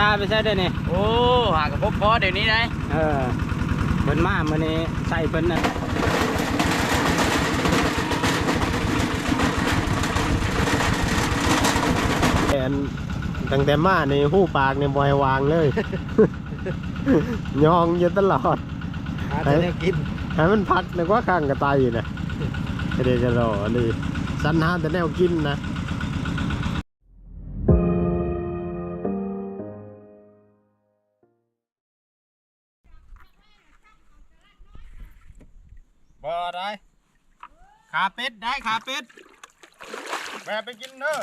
ตาไปใช้ได้นี่โอ้หากับพบพอเดี๋ยวนี้นะเออเพิ่นมามื้อนี้ใส่เพิ่นนั่นแอนตั้งแต่มาในหู้ปากในบอยวางเลย ยองอยู่ตลอดหาแต่แนวกินให้มันพักนึกว่าข้างกระต่ายอยู่นะเด็กกระโดดนี่สันหาแต่แนวกินนะ บ่ได้ขาเป็ดได้ขาเป็ดแบบไปกินเด้อะ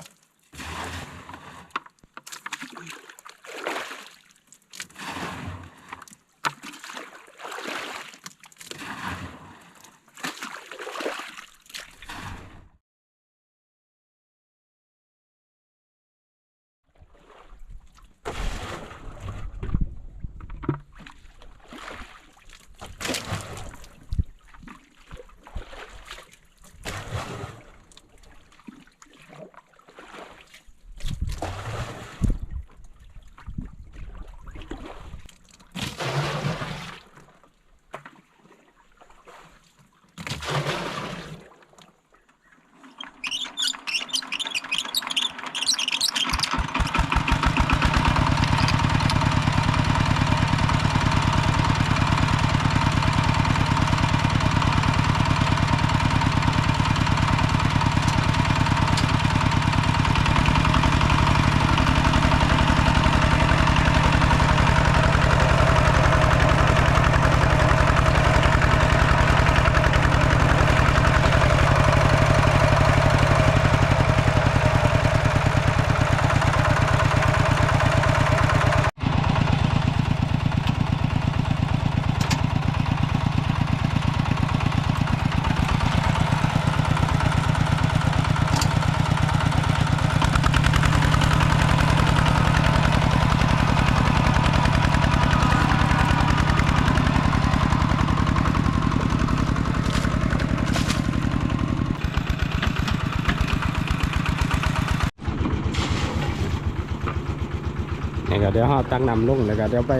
ก็เดี๋ยวเฮาตั้งนำลงแล้วก็เดี๋ยวไป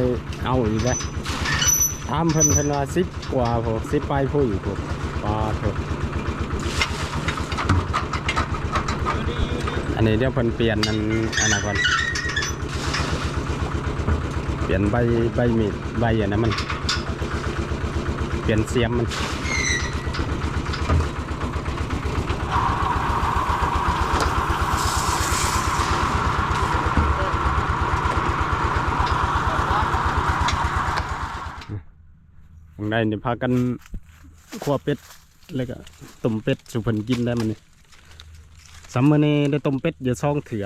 เอาอีกแล้วถามเพิ่นเพิ่นว่าสิบกว่าพวกสิบไปผู้อยู่พวกปลาเถอะอันนี้เดี๋ยวเพิ่นเปลี่ยนอันอันนั้นก่อนเปลี่ยนใบใบมีดใบอย่างนั้นมัน เปลี่ยนเสียมมัน ข้างในเนี่ยพากันขัวเป็ดแล้วก็ต้มเป็ดสุพรรณกินได้มันนี่ซัมเมอร์นี่ได้ต้มเป็ดเดี๋ยวซองเถื่อ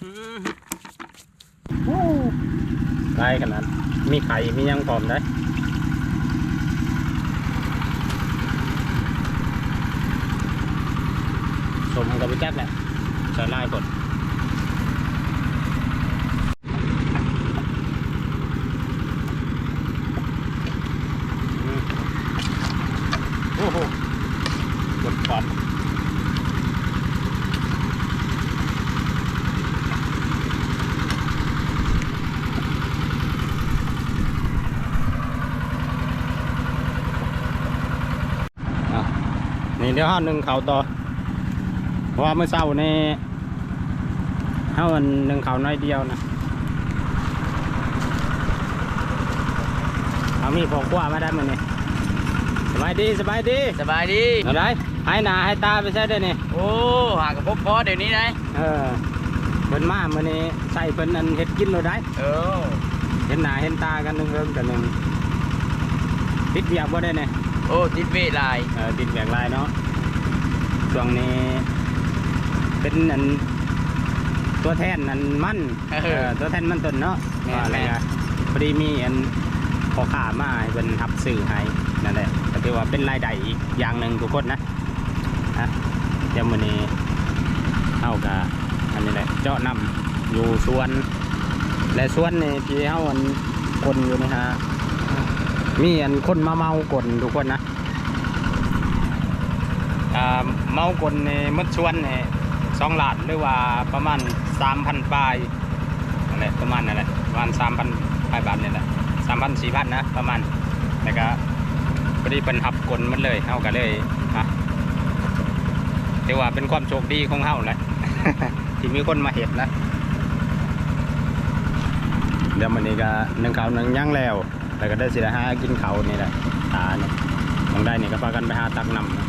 ได้ขนาด มีไข่ มียังพร้อมได้สมกับไปจัดแหละใส่ลายกดอืมโอ้โหกดปัน อะนี่ เดี๋ยวห้าหนึ่งเขาต่อเพราะว่าเมื่อเช้านี่ห้าวันหนึ่งเขาน้อยเดียวนะเอามีพอกว่ามาได้มันนี่สบายดีสบายดีสบายดีเอาได้ให้หนาให้ตาไปใช้ได้นี่โอ้หากับพบพอเดี๋ยวนี้นะเออเพิ่นมามื่อนี้ใส่เพิ่นอันเฮ็ดกินเราได้เออเห็นหน้าเห็นตากันหนึ่งเริ่มกันหนึ่งติดเบียกบ่ได้เนี่ย โอ้ติดเวลายเออติดเบียกหลายเนาะช่วงนี้เป็นอันตัวแทนอันมั่นเออ เออตัวแทนมันต้นเนาะแม่นว่าอะไรแม่น นะพอดีมีอันพอขามาให้เป็นทับสื่อให้นั่นแหละก็ถือว่าเป็นรายได้อีกอย่างหนึ่งทุกคนนะฮะเดี๋ยวมื้อนี้เฮากับอันนี้แหละเจาะนำอยู่สวน และสวนนี่ที่เฮาอันคนอยู่นี่ฮะ มีอันคนมาเมากลทุกคนนะเมากลในมดชวนในสองหลาดหรือว่าประมาณสามพันปลายนั่นแหละประมาณนั่นแหละประมาณสามพันปลายบาทนี่แหละสามพันสี่พันนะประมาณแล้วก็พอดีเป็นหับกลมันเลยเฮาก็เลยฮะถือว่าเป็นความโชคดีของเฮาแหละที่มีคนมาเห็นนะเดี๋ยวมันนี้ก็นึ่งขาวนึ่งย่างแล้ว แล้วก็ได้สิได้หากินเขานี่แหละตาเนี่ยมองได้เนี่ยก็พากันไปหาตักนำนะ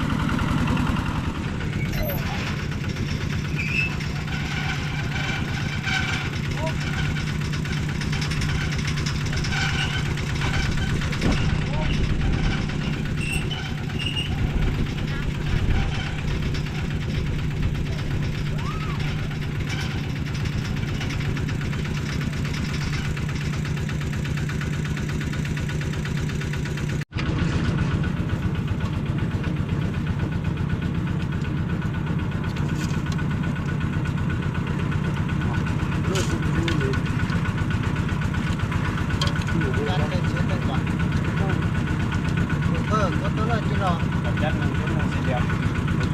เออก็ตัวละกิโล กับยัดหนึ่งชุดหนึ่งสี่เหลี่ยม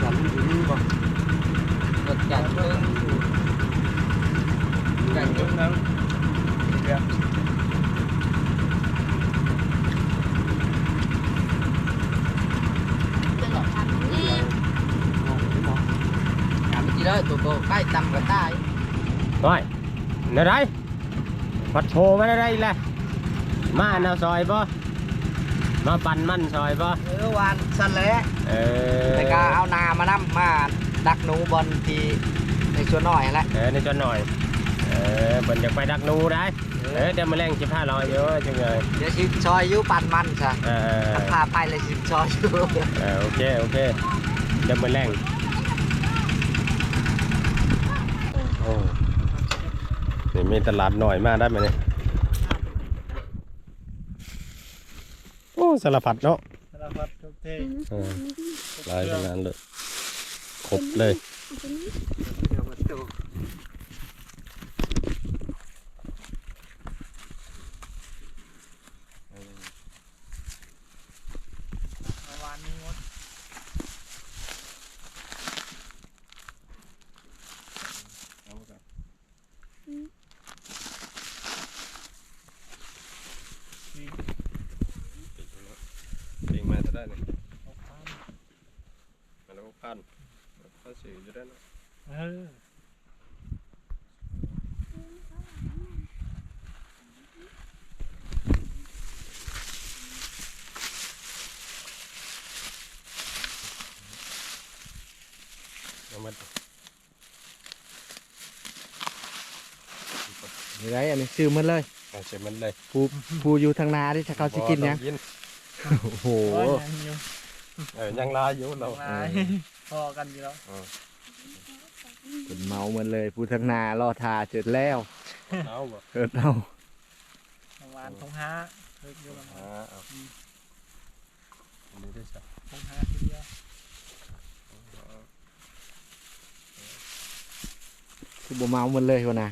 จันอยู่นี่บ่ กดจันเพิ่งจันชุดหนึ่งสี่เหลี่ยมถามกี่แล้วตัวโบใกล้ต่ำกว่าใต้น้อยเนไรพัดโชว์มาได้ไรล่ะมาแนวซอยป่มาปั่นมันซอยป่เออวานสั่นและเออแต่ก็เอานามานำมา ดักหนูบอลที่ในส่วนน้อยแหละเออนี่จนหน่อย เออเปิ่นอยากไปดักหนูได้ เออเดี๋ยวมาแรงสิบห้าร้อยเยอะจังเลยเดี๋ยวชิมซอยอยูปั่นมันซะเออพาไปเลยชิมซอยอยูเออโอเคโอเคเดี๋ยวมาแรงโอ้นี่มีตลาดหน่อยมากได้ไหมเนี่ยโอ้สารพัดเนาะสารพัดทุกที่เออหลายขนาดเลย ครบเลย เดี๋ยวมาดู วานนี้งด ปิงมาจะได้เลยมาแล้วพันพันสื่อจะได้เนาะ เออ เอามา นี่ไรอันนี้ซื้อมันเลยเอาเสร็จมันเลยผู้ผู้อยู่ทางนาที่เขาสิกินยังบ่ต้องโอ้โหเออยังลายอยู่เราพอกันอยู่แล้วเป็นเมามันเลย ผู้ทางนารอทาเสร็จแล้วเอาบ่เออเอาประมาณทงห้าเพิ่มอยู่ประมาอ่าณเอาอันนี้ได้สักทงห้าทีเดียวคือบ่เมามันเลยคนน่ะ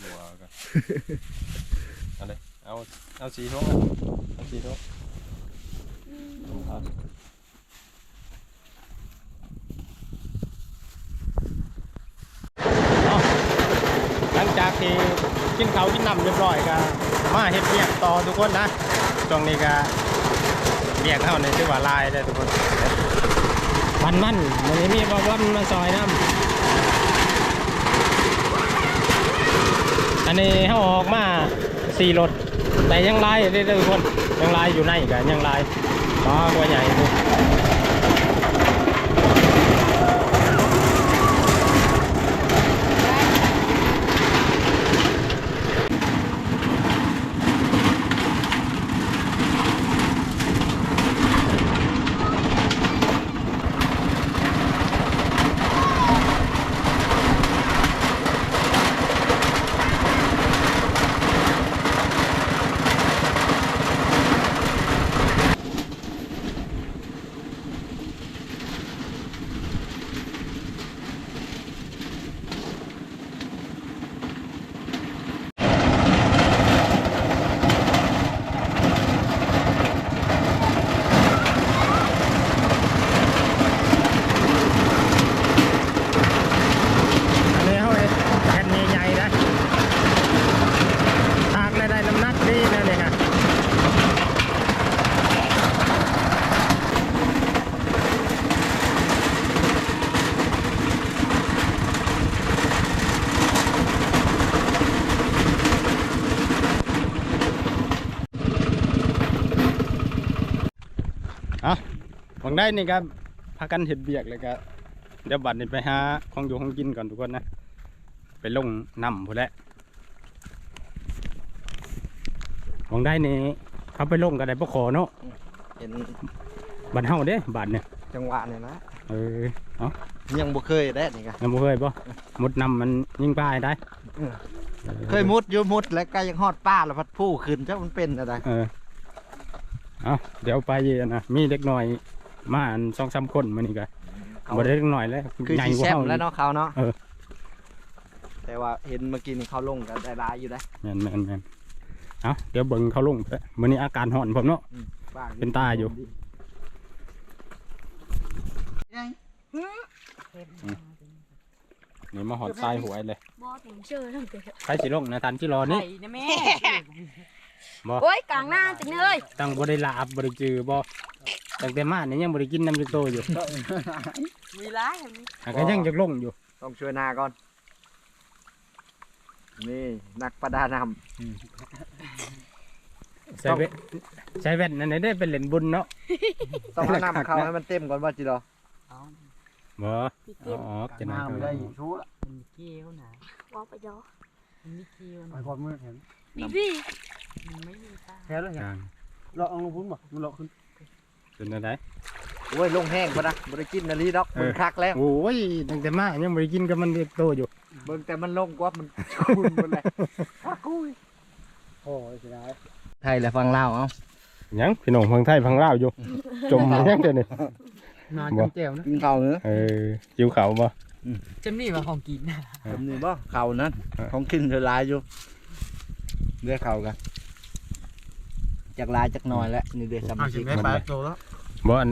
เป็นหัวกันเอาเลยเอาเอาสีทงอะเอาสีทงเอาเอาหลังจากที่กินเขาวกินน้ำเรียบร้อยก็มาเฮ็ดเวียกต่อทุกคนนะช่วงนี้ก็เวียกเข้าในชื่อว่าลายได้ทุกคนมันมันมันมีบอลมาซอยน้ำ อันนี้เขาออกมาสี่รถแต่ยังลายเรื่อยๆทุกคนยังลายอยู่ในกันยังลายอ๋อตัวใหญ่อาหวัง ได้นี่ครับพากันเห็ดเบียกเลยก็เดี๋ยวบัดนี้ไปหาของอยู่ของกินก่อนทุกคนนะ ไปลงน้ำพูดแหล้วหวังได้นี่เขาไปลงกันได้ปะขอเนาะเห็นบัดเฮาเด้บัดเนี่ยจังหวะเนี่ยนะเออยังบ่เคยได้นี่กะยังบ่เคยปะมุดน้ำมันยิงปลายได้เออเคยมุดอยู่มุดแล้วก็ยังฮอดป้าแล้วพัดผู้ขึ้นจ้ามันเป็นอะไรเออเอาเดี๋ยวไปเย็นนะมีเด็กหน่อย มาอันสองสามคนมานี่กันเขาบ่ได้เด็กหน่อยแล้วคือใหญ่สีกว่าแซ่บเฮาแล้วเนาะเขาเนาะเออ แต่ว่าเห็นเมื่อกี้นี่เขาลงกันได้ร้ายอยู่ได้แม่นแม่นแม่นเอาเดี๋ยวเบิ่งเขาลงไปมื้อนี้อาการห่อนผมเนาะ บ้าเป็นตาอยู่นี่มาหอดทรายหวยเลยบอสผมเชื่อตั้งแต่ใครสิลงนะทันที่รอนี่ ไข่นะแม่ บ่ โอ้ยกลางหน้าจังเลยตั้งบ่ได้ลาบบ่ได้จือบ่ ตั้งแต่มานี่ยังบ่ได้กินน้ำจักโตอยู่มีร้ายอันนี้หาก็ยังจักลงอยู่ ต้องช่วยนาก่อน นี่นักประดาน้ใส่เว็ดใส่แว่นนั่นได้เป็นเหรียญบุญเนาะำต้องเอาน้ำเขาให้มันเต็มก่อนว่าจิรอบ่พี่อ๋เก็บอจะน่าน้ำได้ชูละมันมีเกลียวนะวอกไปยอมันมีเกลียวไปนะก่อนมือเห็นบีบี้มันไม่มีตาแค่แล้วกเห็นลางเราเอาลงพุ่นบ่มันเราขึ้น เป็นอะไรโอ้ยลงแห้งปะนะบริกินนาลีดอกเออมันคักแล้วโอ้ยตั้งแต่มายังบ่ได้กินกับมันเด็กโตอยู่เบิ่งแต่มันลงกว่ามันชุนหมดเลยโอ้ยเสียดายไทยและฟังเล่าเอ้ายังพี่น้องพังไทยพังลาวอยู่จมมายังเด้อนี่นานบ่จำแก้วนะกินข้าวเนื้อเออจิ้วเขาบ่จำนี่ว่าของกินนะผมนี่บ่ข้าวนั้นเออของกินเธอหลายอยู่เรียกข้าวกัน จากหลายจากน้อยแล้วนี่เดือดสามเอาสิกิบนได้ปลาโตแล้วบ่อัน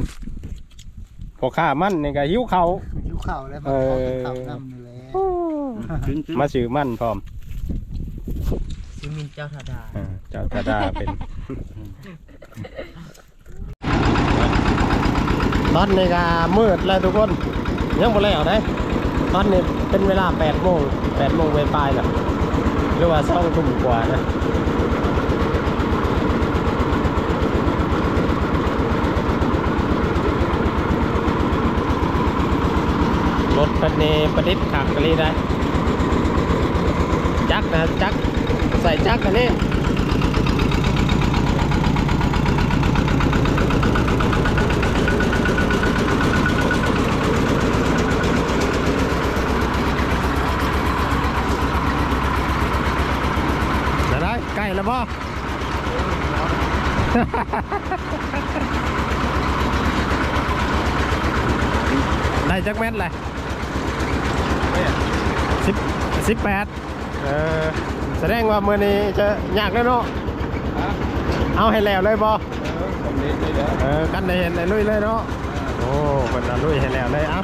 พอข้ามันนี่ก็หิวเขาวหิวข้าวแล้วเอมาอขอกินข้าวน้ำนี่แหละถึงถึงมาซื้อมันพร้อมซิมินเจ้าธาดาเออเจ้าตาดาเป็นตอนนี้ก็มืดแล้วทุกคน ยังบ่แล้วได้ตอนนี้เป็นเวลา8โมง8โมงไปปลายแล้วหรือว่า2ทุ่มกว่านะ เป็นนี่ประดิษฐ์ขักกะลีได้ จักรนะจักรใส่จักรกันนี่จะได้ใกล้แล้วบ่ได้จักเม็ดเลย สิบสิบแปดเออแสดงว่ามือนี้จะยากแล้วเนาะเอาให้แล้วเลยบ่เออกันได้เห็นได้ลุยเลยเนาะโอ้มันน่ะลุยให้แล้วเลยเอ้า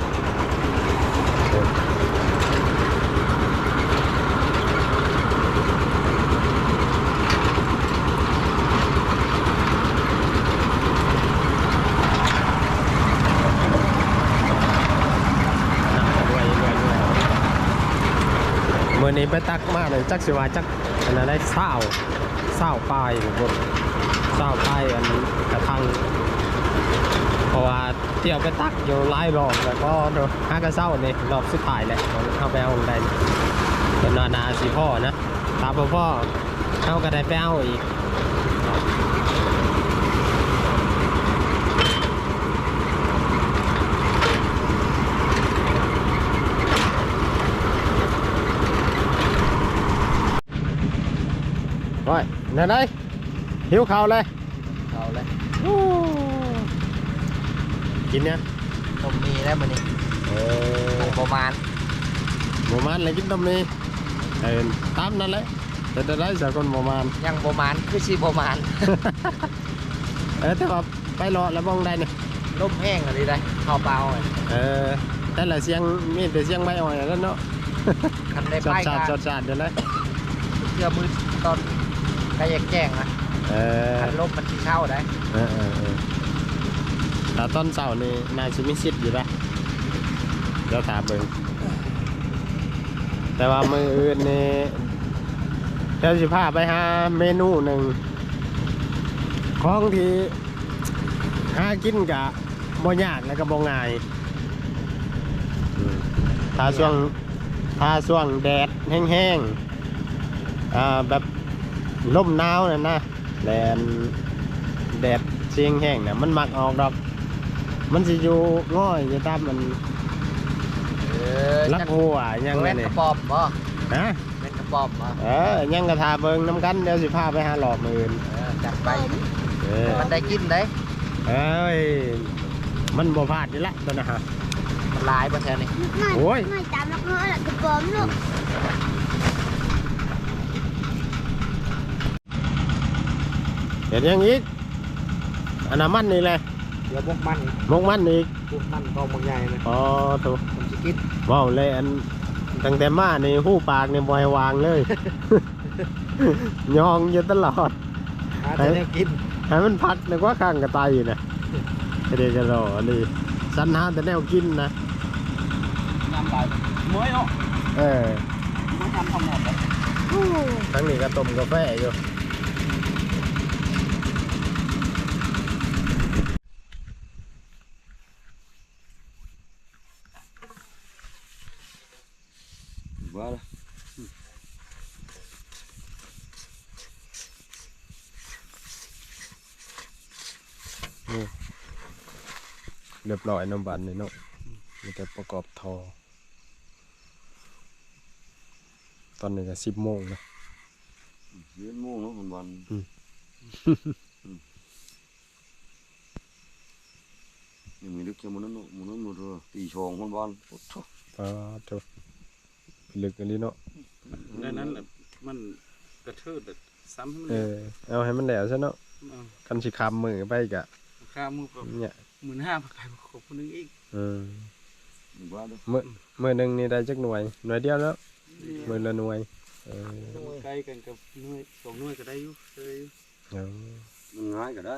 รวยรวยรวยมือ นี้ไปตักมากเลยจักสิวาจักอันนั้นได้เศร้าเศร้าปลายทุกคนเศร้าปลายอันกระทังเพราะว่าเที่ยวไปตักอยู่ไล่รอบแล้วก็ห้ากระเศร้านี่รอบสุดท้ายแหละเข้าไปเอาได้เป็นนานาสีพ่อนะตามพ่อเข้าก็ได้ไปเอาอีก โอ้ยนั่นไงหิวข้าวเลยข้าวแล้วกินเนี่ยต้มมีแล้วมันนี่เออประมาณหมูมันเลยกินต้มนี่เออตามนั่นแหละแต่จะได้จากคนหมูมันยังประมาณคือชีประมาณเออแต่ว่าไปรอแล้วบ้องได้เนี่ยลมแห้งอะไรได้ข้าวเปล่าอะเออแต่ละเสียงมีแต่เสียงใบอ่อยแล้วเนาะคันได้จอไปดชากัดนจอดชาดเดี๋ยวเลยเชื่อมือตอน ใกล้จะแจ้งนะเออคันลมมันที่เข้าได้เออเออเออแต่ต้นเสาร์นี่นายชิมิสิทธิ์อยู่ปะเดี๋ยวถามเบิ่งแต่ว่ามืออื่นนี่เดี๋ยวสิพาไปหาเมนูหนึ่งของที่หากินกะบ่ยากแล้วก็บ่ง่ายอืมถ้าช่วงถ้าช่วงแดดแห้งๆอ่าแบบ ลมหนาวนั่นนะแดดแดดเสียงแห้งน่ะมันมักออกดอก มันสิอยู่ง่อยอยู่ตามมันเออลักหัวยังไงแม่นนี่กระป๋อมบ่ฮะแม่นกระป๋อมบ่เออยังกระทาเบิงน้ำกันเดี๋ยวสิพาไปหาหลอกมืออื่นเออจัดไปเออมันได้กินได้เอ้ยมันบ่พลาดอยู่ละตัวนะฮะมันหลายบ่แท้นี่โอ้ยไม่ตามนักเงาะแหละกระป๋อมลูก เห็นยังอีกอันน้ำมันนี่แหละเดี๋ยวพวกมันมกมันอีกพวกมันก็บ่ใหญ่นะอ๋อถูกผมสิกินว้าวเลยอันตั้งแต่มานี่หู้ปากนี่บ่ให้วางเลย ยองอยู่ตลอดหาแต่แนวกินให้มันพักนึกว่าข้างกระต่ายอยู่นะเด็กกระโดดนี่สันหาแต่แนวกินนะน้ำลายเมื่อยเนาะเออมันทำทำหมดเลยโอ้ทั้งนี้ก็ต้มกาแฟอยู่ เรียบร้อยน้ำบันเลยเนาะมันจะประกอบทอ ตอนนี้ก็สิบโมงนะเย็นโม่งเนาะวันวันอืมยังมีลึกแค่มันนั่นเนาะมันนั่นหมดเลยตีชองวันวันโอ้โหปลาเถอะลึกอันนี้เนาะนั่นนั่นน่ะมันกระเทิดแบบซ้ำให้มันเออเอาให้มันแหลวซะเนาะเอาคันสิคำมือไปกะค่ามือแบบเนี่ยหมื่นห้ามาขายมาขอบคนนึงอีกเออว่าเด้อมือมือหนึ่งนี่ได้จักหน่วย หน่วยเดียวแล้วมือละหน่วยเออใกล้กันกับหน่วยสองหน่วยก็ได้อยู่เคยเอามันง่ายก็ได้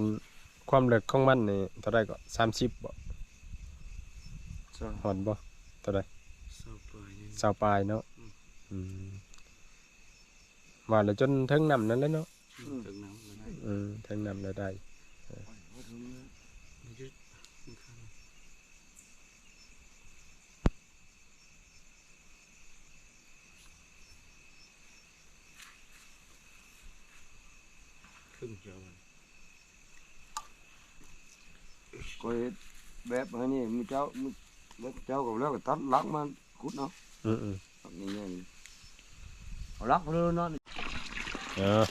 นความเลึกของมันนี่เท่าไรก็สามสิบบ่ใช่หอนบ่เท่าไรสาวปลายนี่สาวปลายเนาะอืมอืมว่าแล้วจนถึงนำนั่นแหล้วเนาะถึงน้ำมันได้อืมถึงนำแล้วได้มันยึดมันข้างครึ่งเดียวมัน ก็เฮ็ดแบบอันนี้มีเจ้ามีแล้วเจ้าก็แล้วก็ตัดหลักมันขุดเนาะอืมอืมหลักนี่ไงเอาลักมาเลยเนาะเออ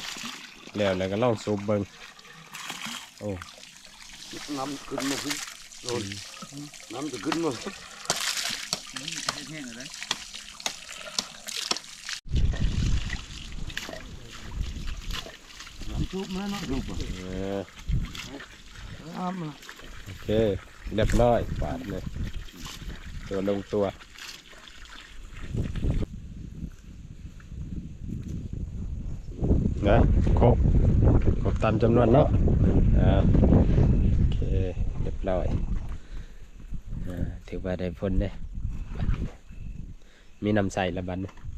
แล้วแล้วก็ลองสูบเบิ่งโอ้น้ำขึ้นมาขึ้นโดนน้ำจะขึ้นมาแห้งเลยน้ำชุบมาเนาะดูป่ะเออน้ำมาโอ เคเรียบร้อยปาดเลยตัวลงตัวนะครบครบตามจำนวนเนาะอ่าโอเคเรียบร้อยอ่าถือว่าได้ผลเด้บัดนี้มีน้ำใส่ละบัดนอืม